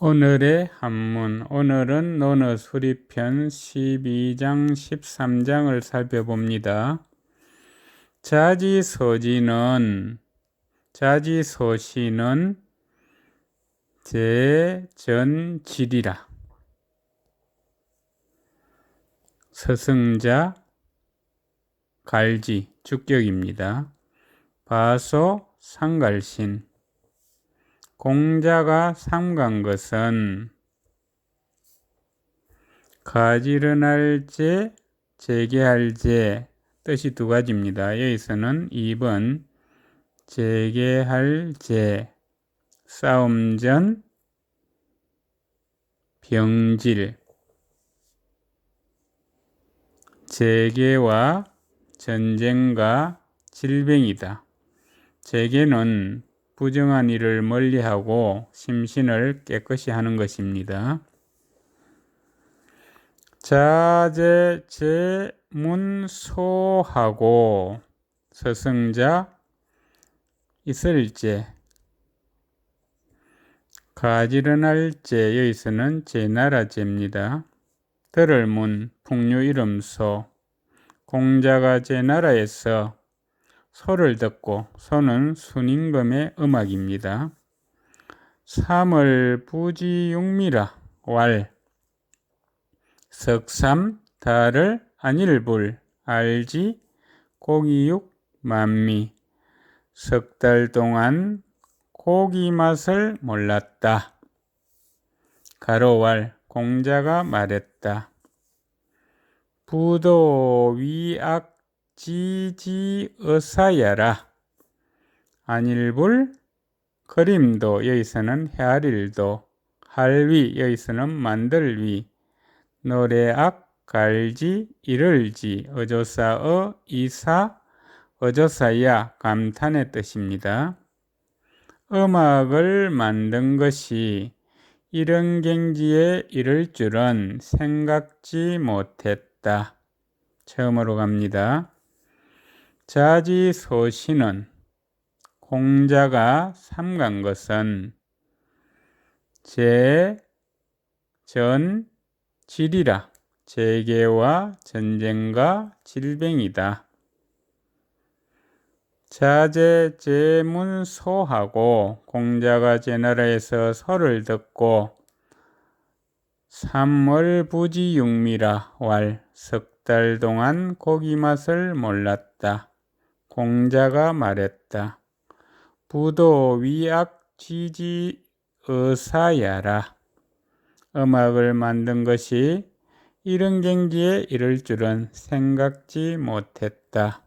오늘의 한문 오늘은 논어 수리편 12장 13장을 살펴봅니다. 자지소지는 자지소시는 제전질이라 서승자 갈지 주격입니다. 바소 상갈신 공자가 삼간 것은 가지런할 제, 재개할 제 뜻이 두 가지입니다. 여기서는 2번 재개할 제 싸움 전 병질 재개와 전쟁과 질병이다. 재개는 부정한 일을 멀리하고 심신을 깨끗이 하는 것입니다. 자제 제문소하고 서승자 있을제 가지런할제 여기서는 제나라제입니다. 들을 문 풍류 이름소 공자가 제나라에서 소를 듣고 소는 순임금의 음악입니다. 3월 부지육미라 왈 석삼 달을 안일불 알지 고기육 만미 석 달 동안 고기 맛을 몰랐다. 가로왈 공자가 말했다. 부도 위악 지지어사야라 안일불 그림도 여기서는 헤아릴도 할위 여기서는 만들위 노래악 갈지 이를지 어조사어 이사 어조사야 감탄의 뜻입니다. 음악을 만든 것이 이런 갱지에 이를 줄은 생각지 못했다. 처음으로 갑니다. 자지소시는 공자가 삼간 것은 제, 전, 질이라 재계와 전쟁과 질병이다. 자제 제문소하고 공자가 제나라에서 소를 듣고 삼월부지육미라 왈 석 달 동안 고기 맛을 몰랐다. 공자가 말했다. 부도 위악 지지 의사야라. 음악을 만든 것이 이런 경지에 이를 줄은 생각지 못했다.